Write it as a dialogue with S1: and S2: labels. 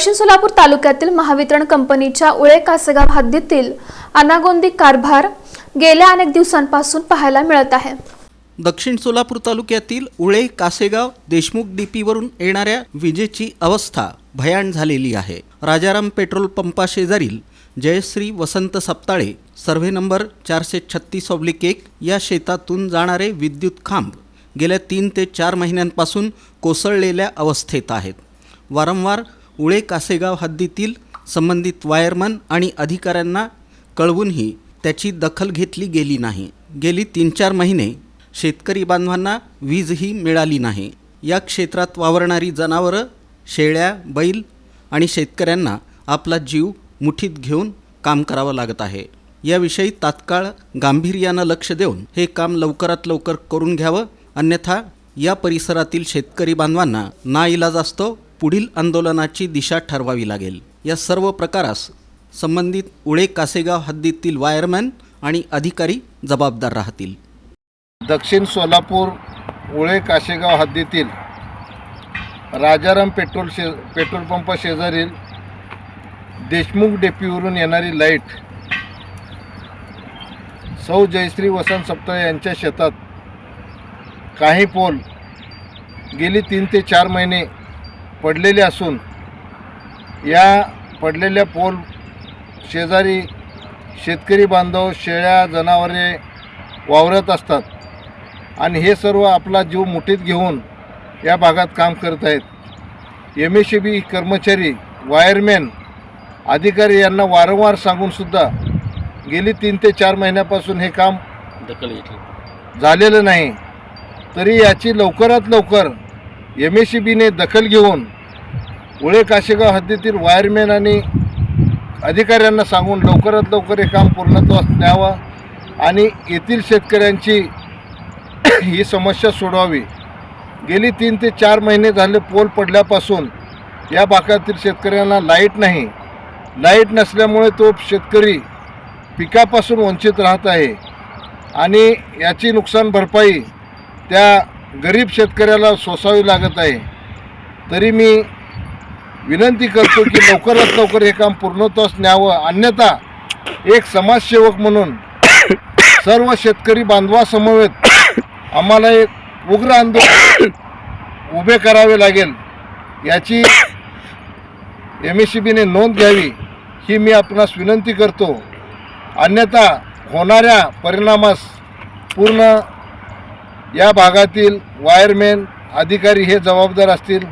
S1: दक्षिण सोलापूर तालुक्यातील महावितरण कंपनीच्या उळे कासेगाव हद्दीतील अनागोंदी कारभार गेल्या अनेक दिवसांपासून पाहायला मिळत आहे.
S2: दक्षिण सोलापूर तालुक्यातील उळे कासेगाव देशमुख डीपीवरून येणाऱ्या विजेची अवस्था भयान झालेली आहे. राजाराम पेट्रोल पंपाशेजारील जयश्री वसंत सप्ताळे सर्व्हे नंबर चारशे छत्तीस ऑब्लिक एक या शेतातून जाणारे विद्युत खांब गेल्या तीन ते चार महिन्यांपासून कोसळलेल्या अवस्थेत आहेत. वारंवार उळे कासेगाव हद्दीतील संबंधित वायरमन आणि अधिकाऱ्यांना कळवूनही त्याची दखल घेतली गेली नाही. गेली तीन चार महिने शेतकरी बांधवांना वीजही मिळाली नाही. या क्षेत्रात वावरणारी जनावरं शेळ्या बैल आणि शेतकऱ्यांना आपला जीव मुठीत घेऊन काम करावं लागत आहे. याविषयी तात्काळ गांभीर्यानं लक्ष देऊन हे काम लवकरात लवकर करून घ्यावं अन्यथा या परिसरातील शेतकरी बांधवांना ना इलाज असतो पुढील आंदोलनाची दिशा ठरवावी लागेल. या सर्व प्रकारास संबंधित उळे कासेगाव हद्दीतील वायरमॅन आणि अधिकारी जबाबदार राहतील.
S3: दक्षिण सोलापूर उळे काशेगाव हद्दीतील राजाराम पेट्रोल शे पेट्रोल पंप शेजारील देशमुख डेपीवरून येणारी लाइट सौ जयश्री वसंत सप्ताह यांच्या शेतात काही पोल गेली तीन ते चार महिने पडलेले असून या पडलेल्या पोल शेजारी शेतकरी बांधव शेळ्या जनावरे वावरत असतात. आणि हे सर्व आपला जीव मुठीत घेऊन या भागात काम करत आहेत. एम एस सी बी कर्मचारी वायरमॅन अधिकारी यांना वारंवार सांगूनसुद्धा गेली तीन ते चार महिन्यापासून हे काम
S4: दखल
S3: झालेलं नाही. तरी याची लवकरात लवकर एम एस सी बीने दखल घेऊन उळे काशेगाव हद्दीतील वायरमॅन आणि अधिकाऱ्यांना सांगून लवकरात लवकर हे काम पूर्णत्वास द्यावं आणि येथील शेतकऱ्यांची ही समस्या सोडवावी. गेली तीन ते चार महिने झाले पोल पडल्यापासून या भागातील शेतकऱ्यांना लाइट नाही. लाइट नसल्यामुळे तो शेतकरी पिकापासून वंचित राहत आहे आणि याची नुकसान भरपाई त्या गरीब शेतकऱ्याला सोसावी लागत आहे तरी मी विनंती करतो की लवकरात लवकर हे काम पूर्णत्वास न्यावं. अन्यथा एक समाजसेवक म्हणून सर्व शेतकरी बांधवासमवेत आम्हाला एक उग्र आंदोलन उभे करावे लागेल. याची एम एस सी बीने नोंद घ्यावी ही मी आपणास विनंती करतो. अन्यथा होणाऱ्या परिणामास पूर्ण या भागातील वायरमॅन अधिकारी हे जबाबदार असतील.